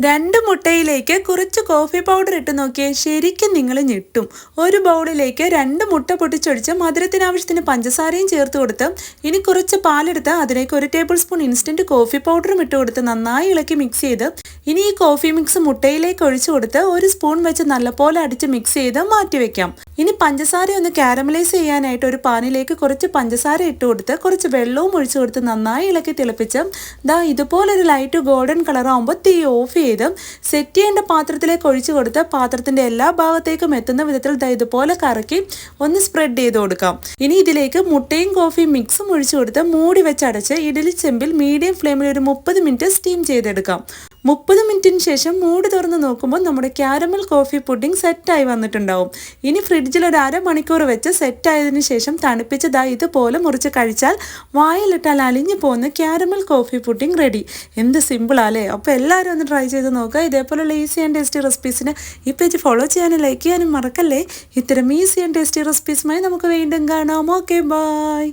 രണ്ട് മുട്ടയിലേക്ക് കുറച്ച് coffee powder ഇട്ട് നോക്കിയാൽ ശരിക്കും നിങ്ങൾ ഞെട്ടും. ഒരു ബൗളിലേക്ക് രണ്ട് മുട്ട പൊട്ടിച്ചൊടിച്ച് മധുരത്തിന് ആവശ്യത്തിന് പഞ്ചസാരയും ചേർത്ത് കൊടുത്ത് ഇനി കുറച്ച് പാലെടുത്ത് അതിലേക്ക് ഒരു ടേബിൾ സ്പൂൺ ഇൻസ്റ്റന്റ് കോഫി പൗഡറും ഇട്ട് കൊടുത്ത് നന്നായി ഇളക്കി മിക്സ് ചെയ്ത് ഇനി ഈ കോഫി മിക്സ് മുട്ടയിലേക്ക് ഒഴിച്ചു കൊടുത്ത് ഒരു സ്പൂൺ വെച്ച് നല്ലപോലെ അടിച്ച് മിക്സ് ചെയ്ത് മാറ്റി വെക്കാം ഇനി പഞ്ചസാര ഒന്ന് കാരമലൈസ് ചെയ്യാനായിട്ട് ഒരു പാനിലേക്ക് കുറച്ച് പഞ്ചസാര ഇട്ട് കൊടുത്ത് കുറച്ച് വെള്ളവും ഒഴിച്ചു കൊടുത്ത് നന്നായി ഇളക്കി തിളപ്പിച്ച് ദാ ഇതുപോലൊരു ലൈറ്റ് ഗോൾഡൻ കളർ ആകുമ്പോൾ തീ ഓഫ് ചെയ്ത് സെറ്റ് ചെയ്യേണ്ട പാത്രത്തിലേക്ക് ഒഴിച്ചു കൊടുത്ത് പാത്രത്തിന്റെ എല്ലാ ഭാഗത്തേക്കും എത്തുന്ന വിധത്തിൽ ദാ ഇതുപോലെ കറക്കി ഒന്ന് സ്പ്രെഡ് ചെയ്ത് കൊടുക്കാം. ഇനി ഇതിലേക്ക് മുട്ടയും കോഫിയും മിക്സും ഒഴിച്ചു കൊടുത്ത് മൂടി വെച്ചടച്ച് ഇഡലി ചെമ്പിൽ മീഡിയം ഫ്ലെയിമിൽ ഒരു മുപ്പത് മിനിറ്റ് സ്റ്റീം ചെയ്തെടുക്കാം. മുപ്പത് മിനിറ്റിന് ശേഷം മൂടി തുറന്ന് നോക്കുമ്പോൾ നമ്മുടെ ക്യാരമൽ കോഫി പുഡിംഗ് സെറ്റായി വന്നിട്ടുണ്ടാവും. ഇനി ഫ്രിഡ്ജിൽ ഒരു അരമണിക്കൂർ വെച്ച് സെറ്റായതിന് ശേഷം തണുപ്പിച്ചതാ ഇതുപോലെ മുറിച്ച് കഴിച്ചാൽ വായിലിട്ടാൽ അലിഞ്ഞു പോകുന്ന ക്യാരമൽ കോഫി പുഡിംഗ് റെഡി. എന്ത് സിമ്പിളാല്ലേ അപ്പോൾ എല്ലാവരും ഒന്ന് ട്രൈ ചെയ്ത് നോക്കുക. ഇതേപോലുള്ള ഈസി ആൻഡ് ടേസ്റ്റി റെസിപ്പീസിന് ഈ പേജ് ഫോളോ ചെയ്യാനും ലൈക്ക് ചെയ്യാനും മറക്കല്ലേ. ഇത്തരം ഈസി ആൻഡ് ടേസ്റ്റി റെസിപ്പീസുമായി നമുക്ക് വീണ്ടും കാണാം. Okay bye